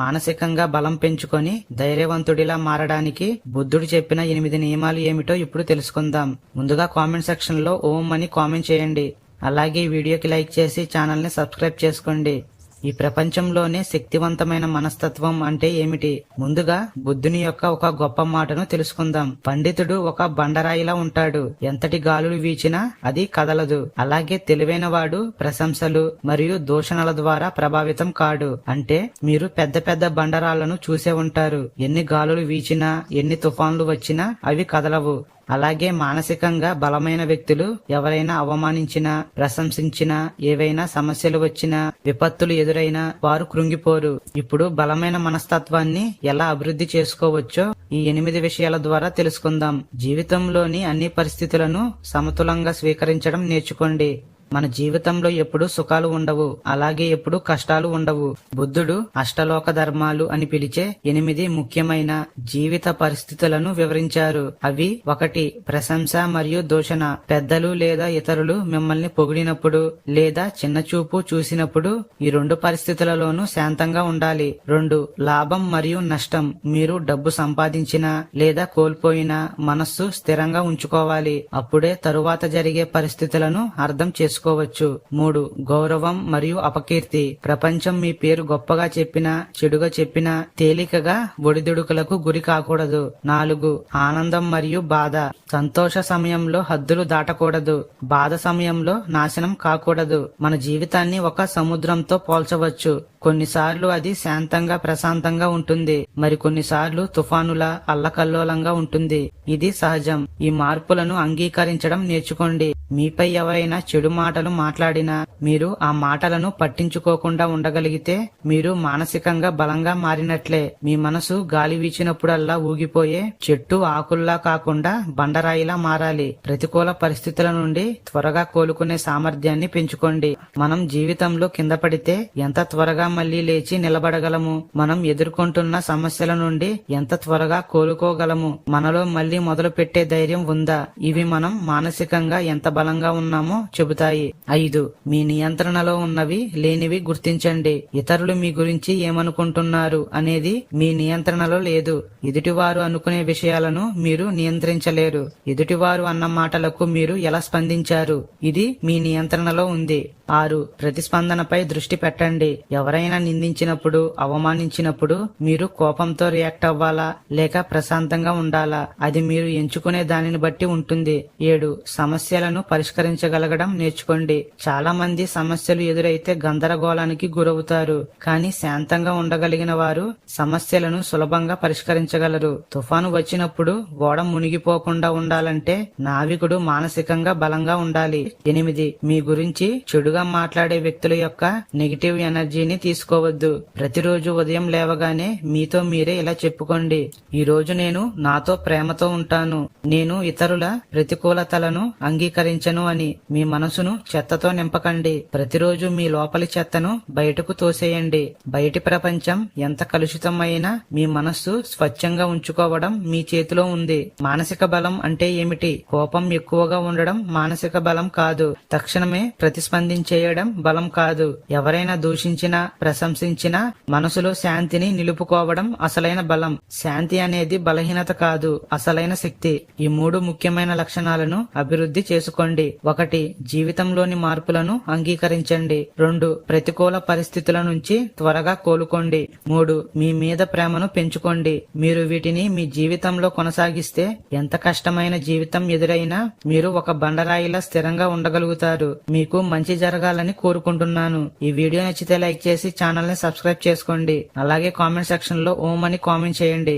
మానసికంగా బలం పెంచుకొని ధైర్యవంతుడిలా మారడానికి బుద్ధుడు చెప్పిన ఎనిమిది నియమాలు ఏమిటో ఇప్పుడు తెలుసుకుందాం. ముందుగా కామెంట్ సెక్షన్లో ఓం అని కామెంట్ చేయండి. అలాగే వీడియోకి లైక్ చేసి ఛానల్ని సబ్స్క్రైబ్ చేసుకోండి. ఈ ప్రపంచంలోనే శక్తివంతమైన మనస్తత్వం అంటే ఏమిటి? ముందుగా బుద్ధుని యొక్క ఒక గొప్ప మాటను తెలుసుకుందాం. పండితుడు ఒక బండరాయిలా ఉంటాడు. ఎంతటి గాలులు వీచినా అది కదలదు. అలాగే తెలివైన వాడు ప్రశంసలు మరియు దూషణల ద్వారా ప్రభావితం కాడు. అంటే మీరు పెద్ద పెద్ద బండరాళ్ళను చూసే ఉంటారు. ఎన్ని గాలులు వీచినా ఎన్ని తుఫాన్లు వచ్చినా అవి కదలవు. అలాగే మానసికంగా బలమైన వ్యక్తులు ఎవరైనా అవమానించినా ప్రశంసించినా ఏవైనా సమస్యలు వచ్చినా విపత్తులు ఎదురైనా వారు కృంగిపోరు. ఇప్పుడు బలమైన మనస్తత్వాన్ని ఎలా అభివృద్ధి చేసుకోవచ్చో ఈ ఎనిమిది విషయాల ద్వారా తెలుసుకుందాం. జీవితంలోని అన్ని పరిస్థితులను సమతులంగా స్వీకరించడం నేర్చుకోండి. మన జీవితంలో ఎప్పుడు సుఖాలు ఉండవు అలాగే ఎప్పుడు కష్టాలు ఉండవు. బుద్ధుడు అష్టలోక ధర్మాలు అని పిలిచే ఎనిమిది ముఖ్యమైన జీవిత పరిస్థితులను వివరించారు. అవి ఒకటి ప్రశంస మరియు దూషణ. పెద్దలు లేదా ఇతరులు మిమ్మల్ని పొగిడినప్పుడు లేదా చిన్న చూపు చూసినప్పుడు ఈ రెండు పరిస్థితులలోనూ శాంతంగా ఉండాలి. రెండు లాభం మరియు నష్టం. మీరు డబ్బు సంపాదించినా లేదా కోల్పోయినా మనస్సు స్థిరంగా ఉంచుకోవాలి. అప్పుడే తరువాత జరిగే పరిస్థితులను అర్థం చేసుకోవచ్చు మూడు గౌరవం మరియు అపకీర్తి. ప్రపంచం మీ పేరు గొప్పగా చెప్పినా చెడుగా చెప్పినా తేలికగా ఒడిదుడుకులకు గురి కాకూడదు. నాలుగు ఆనందం మరియు బాధ. సంతోష సమయంలో హద్దులు దాటకూడదు. బాధ సమయంలో నాశనం కాకూడదు. మన జీవితాన్ని ఒక సముద్రంతో పోల్చవచ్చు. కొన్నిసార్లు అది శాంతంగా ప్రశాంతంగా ఉంటుంది. మరి కొన్నిసార్లు తుఫానుల అల్లకల్లోలంగా ఉంటుంది. ఇది సహజం. ఈ మార్పులను అంగీకరించడం నేర్చుకోండి. మీపై ఎవరైనా చెడు మాటలు మాట్లాడినా మీరు ఆ మాటలను పట్టించుకోకుండా ఉండగలిగితే మీరు మానసికంగా బలంగా మారినట్లే. మీ మనసు గాలి వీచినప్పుడల్లా ఊగిపోయే చెట్టు ఆకుల్లా కాకుండా బండరాయిలా మారాలి. ప్రతికూల పరిస్థితుల నుండి త్వరగా కోలుకునే సామర్థ్యాన్ని పెంచుకోండి. మనం జీవితంలో కింద పడితే ఎంత త్వరగా మళ్ళీ లేచి నిలబడగలము? మనం ఎదుర్కొంటున్న సమస్యల నుండి ఎంత త్వరగా కోలుకోగలము? మనలో మళ్ళీ మొదలు పెట్టే ధైర్యం ఉందా? ఇవి మనం మానసికంగా ఎంత బలంగా ఉన్నామో చెబుతాయి. ఐదు మీ నియంత్రణలో ఉన్నవి లేనివి గుర్తించండి. ఇతరులు మీ గురించి ఏమనుకుంటున్నారు అనేది మీ నియంత్రణలో లేదు. ఎదుటివారు అనుకునే విషయాలను మీరు నియంత్రించలేరు. ఎదుటివారు అన్న మాటలకు మీరు ఎలా స్పందించారు? ఇది మీ నియంత్రణలో ఉంది. ఆరు ప్రతిస్పందనపై దృష్టి పెట్టండి. ఎవరైనా నిందించినప్పుడు అవమానించినప్పుడు మీరు కోపంతో రియాక్ట్ అవ్వాలా? లేక ప్రశాంతంగా ఉండాలా? అది మీరు ఎంచుకునే దానిని బట్టి ఉంటుంది. ఏడు సమస్యలను పరిష్కరించగలగడం నేర్చుకోండి. చాలా మంది సమస్యలు ఎదురైతే గందరగోళానికి గురవుతారు. కానీ శాంతంగా ఉండగలిగిన వారు సమస్యలను సులభంగా పరిష్కరించగలరు. తుఫాను వచ్చినప్పుడు గోడ మునిగిపోకుండా ఉండాలంటే నావికుడు మానసికంగా బలంగా ఉండాలి. ఎనిమిది మీ గురించి చెడు చెడుగా మాట్లాడే వ్యక్తుల యొక్క నెగిటివ్ ఎనర్జీని తీసుకోవద్దు. ప్రతిరోజు ఉదయం లేవగానే మీతో మీరే ఇలా చెప్పుకోండి. ఈ రోజు నేను నాతో ప్రేమతో ఉంటాను. నేను ఇతరుల ప్రతికూలతలను అంగీకరించను అని మీ మనసును చెత్తతో నింపకండి. ప్రతిరోజు మీ లోపలి చెత్తను బయటకు తోసేయండి. బయటి ప్రపంచం ఎంత కలుషితం అయినా మీ మనస్సు స్వచ్ఛంగా ఉంచుకోవడం మీ చేతిలో ఉంది. మానసిక బలం అంటే ఏమిటి? కోపం ఎక్కువగా ఉండడం మానసిక బలం కాదు. తక్షణమే చేయడం బలం కాదు. ఎవరైనా దూషించినా ప్రశంసించినా మనసులో శాంతిని నిలుపుకోవడం అసలైన బలం. శాంతి అనేది బలహీనత కాదు అసలైన శక్తి. ఈ మూడు ముఖ్యమైన లక్షణాలను అభివృద్ధి చేసుకోండి. ఒకటి జీవితంలోని మార్పులను అంగీకరించండి. రెండు ప్రతికూల పరిస్థితుల నుంచి త్వరగా కోలుకోండి. మూడు మీ మీద ప్రేమను పెంచుకోండి. మీరు వీటిని మీ జీవితంలో కొనసాగిస్తే ఎంత కష్టమైన జీవితం ఎదురైనా మీరు ఒక బండరాయిలా స్థిరంగా ఉండగలుగుతారు. మీకు మంచి జరగాలని కోరుకుంటున్నాను. ఈ వీడియో నచ్చితే లైక్ చేసి ఛానల్ని సబ్స్క్రైబ్ చేసుకోండి. అలాగే కామెంట్ సెక్షన్లో ఓం అని కామెంట్ చేయండి.